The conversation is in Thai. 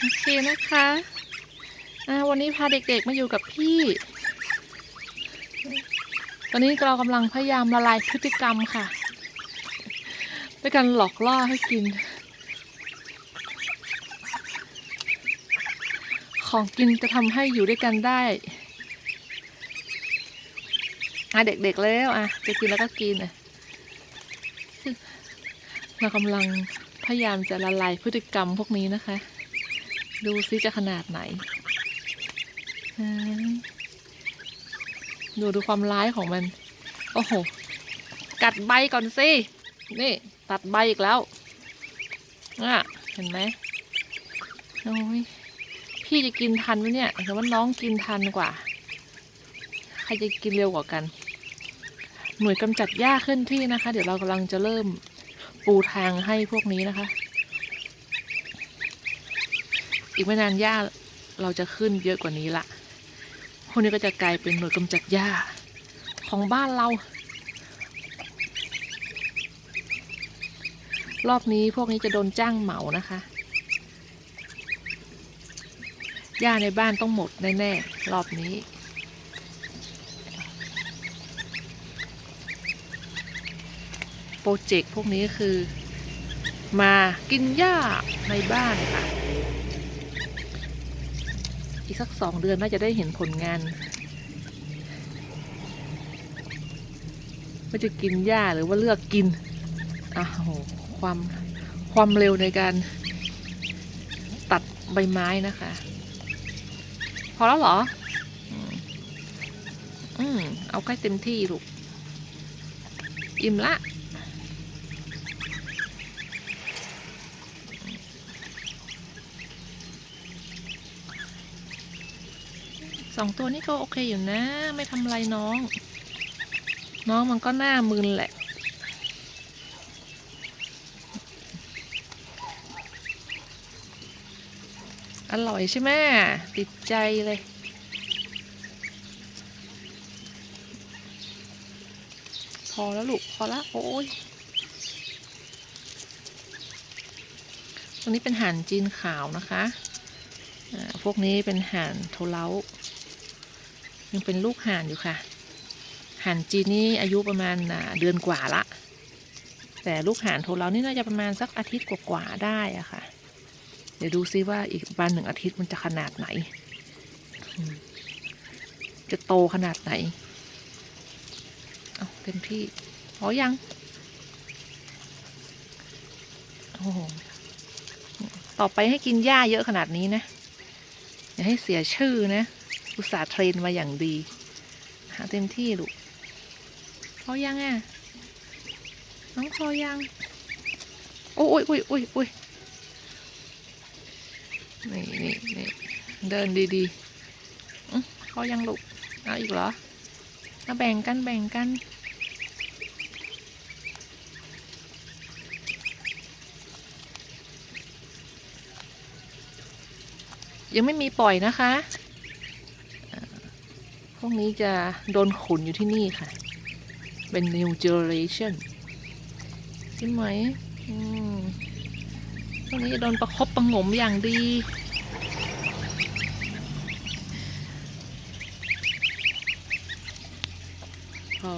โอเคนะคะอ่าวันนี้พาเด็กๆมาอยู่กับพี่ ตอนนี้เรากำลังพยายามละลายพฤติกรรมค่ะ ด้วยการหลอกล่อให้กิน ของกินจะทำให้อยู่ด้วยกันได้ อะเด็กๆแล้วอะจะกินแล้วก็กินอะเรากำลังพยายามจะละลายพฤติกรรมพวกนี้นะคะ ดูซิจะขนาดไหน ดูดูความร้ายของมัน โอ้โห กัดใบก่อนสิ นี่ ตัดใบอีกแล้วอะเห็นไหมโอ้ยพี่จะกินทันไหมเนี่ยแต่ว่าน้องกินทันกว่า ใครจะกินเร็วกว่ากัน หน่วยกำจัดหญ้าเคลื่อนที่นะคะ เดี๋ยวเรากำลังจะเริ่มปูทางให้พวกนี้นะคะ อีกไม่นานหญ้าเราจะขึ้นเยอะกว่านี้ละพวกนี้ก็จะกลายเป็นหน่วยกำจัดหญ้าของบ้านเรา รอบนี้พวกนี้จะโดนจ้างเหมานะคะหญ้าในบ้านต้องหมดแน่ๆรอบนี้ โปรเจกต์พวกนี้คือมากินหญ้าในบ้านค่ะ อีกสักสองเดือนน่าจะได้เห็นผลงานว่าจะกินหญ้าหรือว่าเลือกกินอ้าวโหความความเร็วในการตัดใบไม้นะคะ พอแล้วเหรอ อืม เอาใกล้เต็มที่ลูก อิ่มละ สองตัวนี้ก็โอเคอยู่นะ ไม่ทำไรน้อง น้องมันก็หน้ามึนแหละ อร่อยใช่ไหมติดใจเลย พอแล้วลูก พอละโอ้ยตัวนี้เป็นห่านจีนขาวนะคะ พวกนี้เป็นห่านโทเล้า ยังเป็นลูกห่านอยู่ค่ะ ห่านจีนนี่อายุประมาณเดือนกว่าละ แต่ลูกห่านโทเล้านี่น่าจะประมาณสักอาทิตย์กว่าๆได้อะค่ะ เดี๋ยวดูซิว่าอีกประมาณหนึ่งอาทิตย์มันจะขนาดไหน จะโตขนาดไหน เอาเต็มที่พอยัง โอ้โห ต่อไปให้กินหญ้าเยอะขนาดนี้นะ อย่าให้เสียชื่อนะ อุตส่าห์เทรนมาอย่างดี หาเต็มที่ลูกพอยังอะน้องพอยัง โอ้ยโอ้ยโอ้ยโอ้ยนี่นี่นี่เดินดีๆพอยังลูกเอาอีกเหรอมาแบ่งกันแบ่งกันยังไม่มีปล่อยนะคะ พวกนี้จะโดนขุนอยู่ที่นี่ค่ะ เป็น new generation ใช่ไหมอืมพวกนี้จะโดนประคบประงมอย่างดี พอ